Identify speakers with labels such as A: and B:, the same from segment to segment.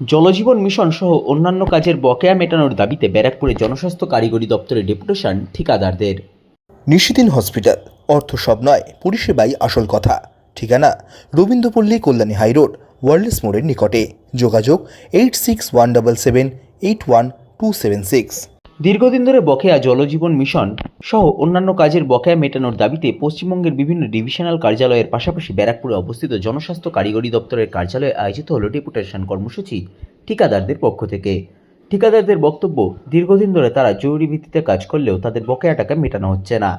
A: জলজীবন mission সহ অন্যান্য কাজের বকেয়া মেটানোর দাবিতে ব্যারাকপুরে জনস্বাস্থ্য কারিগরি দপ্তরের ডেপুটেশন ঠিকাদারদের।
B: নিশিদিন হসপিটাল, অর্থ সব নয়, পরিষেবাই আসল কথা। ঠিকানা, রবীন্দ্রপল্লী, কল্যাণী হাইরোড ওয়ার্ল্ডস মোড়ের নিকটে। যোগাযোগ, eight six one double seven, eight one two seven six.
A: দীর্ঘদিন ধরে বকেয়া জলজীবন মিশন সহ অন্যান্য কাজের বকেয়া মেটানোর দাবিতে পশ্চিমবঙ্গের বিভিন্ন ডিভিশনাল কার্যালয়ের পাশাপাশি ব্যারাকপুরে অবস্থিত জনস্বাস্থ্য কারিগরি দপ্তরের কার্যালয়ে আয়োজিত হল ডেপুটেশন কর্মসূচি ঠিকাদারদের পক্ষ থেকে। ঠিকাদারদের বক্তব্য, দীর্ঘদিন ধরে তারা জরুরি ভিত্তিতে কাজ করলেও তাদের বকেয়া টাকা মেটানো হচ্ছে না।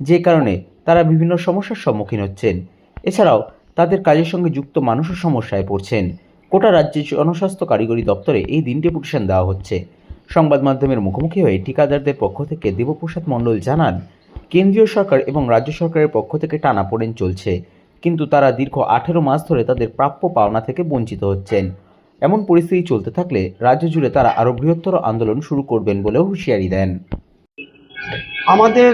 A: যে কারণে তারা বিভিন্ন সমস্যার সম্মুখীন হচ্ছেন। এছাড়াও তাদের কাজের সঙ্গে যুক্ত মানুষও সমস্যায় পড়ছেন। গোটা রাজ্যের জনস্বাস্থ্য কারিগরি দপ্তরে এই দিন ডেপুটেশন দেওয়া হচ্ছে। সংবাদ মাধ্যমের মুখোমুখি হয়ে ঠিকাদারদের পক্ষ থেকে দেবপ্রসাদ মণ্ডল জানান, কেন্দ্রীয় সরকার এবং রাজ্য সরকারের পক্ষ থেকে টানাপোড়েন চলছে, কিন্তু তারা দীর্ঘ আঠেরো মাস ধরে তাদের প্রাপ্য পাওনা থেকে বঞ্চিত হচ্ছেন। এমন পরিস্থিতি চলতে থাকলে রাজ্য জুড়ে তারা আরও বৃহত্তর আন্দোলন শুরু করবেন বলেও হুঁশিয়ারি দেন।
C: আমাদের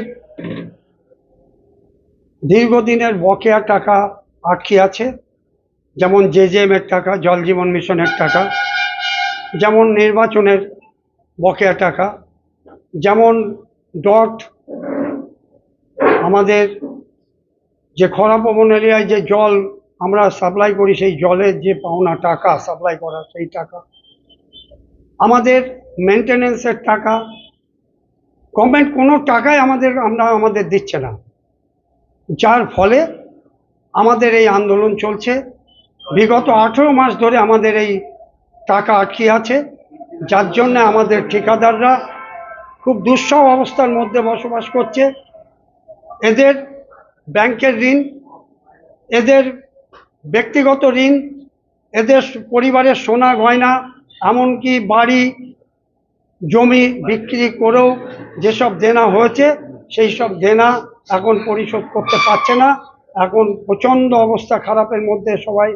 C: দীর্ঘদিনের বকেয়া টাকা আটকে আছে, যেমন জেজেএম এর টাকা, জল জীবন মিশনের টাকা, যেমন নির্বাচনের বকেয়া টাকা। যেমন ডট আমাদের যে খরাপ্রবণ এরিয়ায় যে জল আমরা সাপ্লাই করি, সেই জলের যে পাওনা টাকা সাপ্লাই করা, সেই টাকা। আমাদের মেনটেনেন্সের টাকা গভর্নমেন্ট কোনো টাকাই আমাদের, আমরা আমাদের দিচ্ছে না। যার ফলে আমাদের এই আন্দোলন চলছে। বিগত আঠেরো মাস ধরে আমাদের এই টাকা আটকে আছে। যার জন্য আমাদের ঠিকাদাররা খুব দুঃসহ অবস্থার মধ্যে বসবাস করছে। এদের ব্যাংকের ঋণ, এদের ব্যক্তিগত ঋণ, এদের পরিবারের সোনা গয়না, এমনকি বাড়ি, জমি বিক্রি করেও যেসব দেনা হয়েছে, সেই সব দেনা এখন পরিশোধ করতে পারছে না। এখন প্রচণ্ড অবস্থা খারাপের মধ্যে সবাই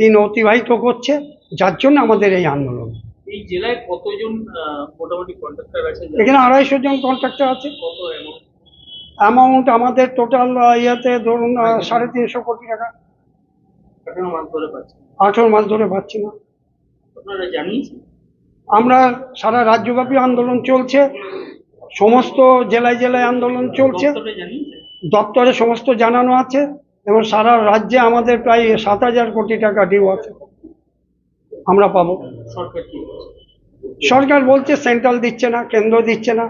C: দিন অতিবাহিত করছে। যার জন্য আমাদের এই আন্দোলন।
D: এই জেলায় কতজন মোটামুটি কন্ট্রাক্টর আছে?
C: এখানে আড়াইশো জন কন্ট্রাক্টর আছে।
D: কত
C: অ্যামাউন্ট আমাদের টোটাল ইয়েতে ধরুন সাড়ে তিনশো কোটি টাকা।
D: এখনও মাস ধরে পাচ্ছে।
C: আঠেরো মাস ধরে পাচ্ছি না।
D: আপনারা জানিয়েছেন?
C: আমরা সারা রাজ্যব্যাপী আন্দোলন চলছে। সমস্ত জেলায় জেলায় আন্দোলন চলছে।
D: দপ্তরে
C: দপ্তরে সমস্ত জানানো আছে এবং সারা রাজ্যে আমাদের প্রায় সাত হাজার কোটি টাকা ডিউ আছে। আমরা পাবো।
D: সরকার বলছে?
C: সরকার বলছে সেন্ট্রাল দিচ্ছে না কেন্দ্র দিচ্ছে না।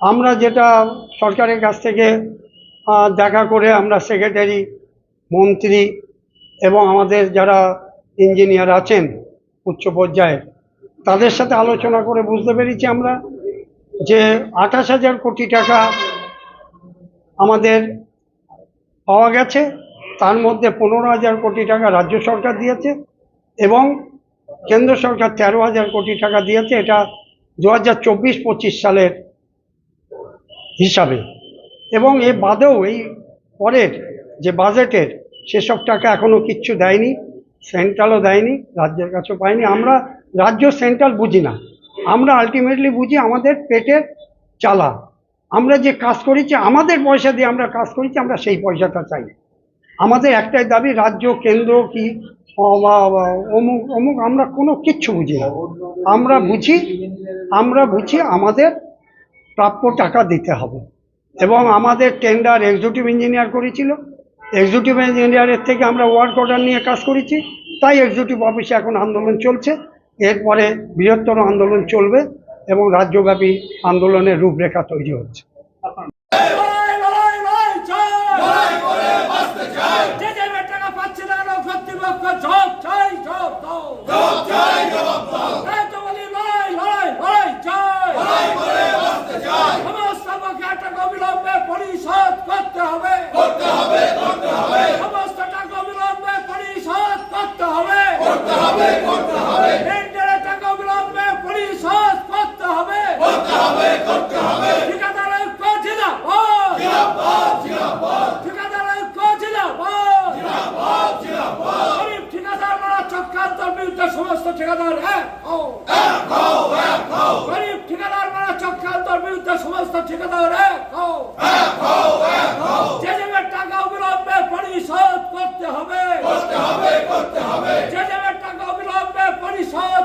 C: আমরা যেটা সরকারের কাছ থেকে দেখা করে আমরা সেক্রেটারি মন্ত্রী এবং আমাদের যারা ইঞ্জিনিয়ার আছেন উচ্চ পর্যায়ে তাদের সাথে আলোচনা করে বুঝতে পেরেছি আমরা যে আঠাশ হাজার কোটি টাকা আমাদের পাওয়া গেছে। তার মধ্যে পনেরো হাজার কোটি টাকা রাজ্য সরকার দিয়েছে এবং কেন্দ্র সরকার তেরো হাজার কোটি টাকা দিয়েছে, এটা দু হাজার চব্বিশ পঁচিশ সালের হিসাবে। এবং এ বাদেও এই পরের যে বাজেটের, সেসব টাকা এখনও কিচ্ছু দেয়নি, সেন্ট্রালও দেয়নি, রাজ্যের কাছেও পায়নি। আমরা রাজ্য সেন্ট্রাল বুঝি না। আমরা আলটিমেটলি বুঝি আমাদের পেটের চালা। আমরা যে কাজ করেছি, আমাদের পয়সা দিয়ে আমরা কাজ করেছি, আমরা সেই পয়সাটা চাই। আমাদের একটাই দাবি, রাজ্য, কেন্দ্র কি অমুক অমুক, আমরা কোনো কিচ্ছু বুঝি না। আমরা বুঝি আমরা বুঝি আমাদের প্রাপ্য টাকা দিতে হবে। এবং আমাদের টেন্ডার এক্সিকিউটিভ ইঞ্জিনিয়ার করেছিল। এক্সিকিউটিভ ইঞ্জিনিয়ারের থেকে আমরা ওয়ার্ক অর্ডার নিয়ে কাজ করেছি। তাই এক্সিকিউটিভ অফিসে এখন আন্দোলন চলছে। এরপরে বৃহত্তর আন্দোলন চলবে এবং রাজ্যব্যাপী আন্দোলনের রূপরেখা তৈরি হচ্ছে
E: লড়াই লড়াই লড়াই চাই যে যে টাকা পাচ্ছে না কেন কর্তৃপক্ষ জব চাই জব দাও তাই তো বলি লড়াই লড়াই লড়াই চাই সমস্ত বকেয়া টাকা অবিলম্বে পরিশোধ করতে হবে সমস্ত টাকা অবিলম্বে পরিশোধ করতে হবে টেন্ডারের টাকা অবিলম্বে পরিশোধ করতে হবে ঠিকাদারের কাছে না ঠিকাদারের কাছে না গরিব ঠিকাদাররা চক্রান্তর বিরুদ্ধে সমস্ত ঠিকাদার এক হও। গরিব মারা চক্রান্তর বিরুদ্ধে সমস্ত ঠিকাদার এক হও যে যেভাবে টাকা অবিলম্বে পরিশোধ করতে হবে যে যেভাবে টাকা অবিলম্বে পরিশোধ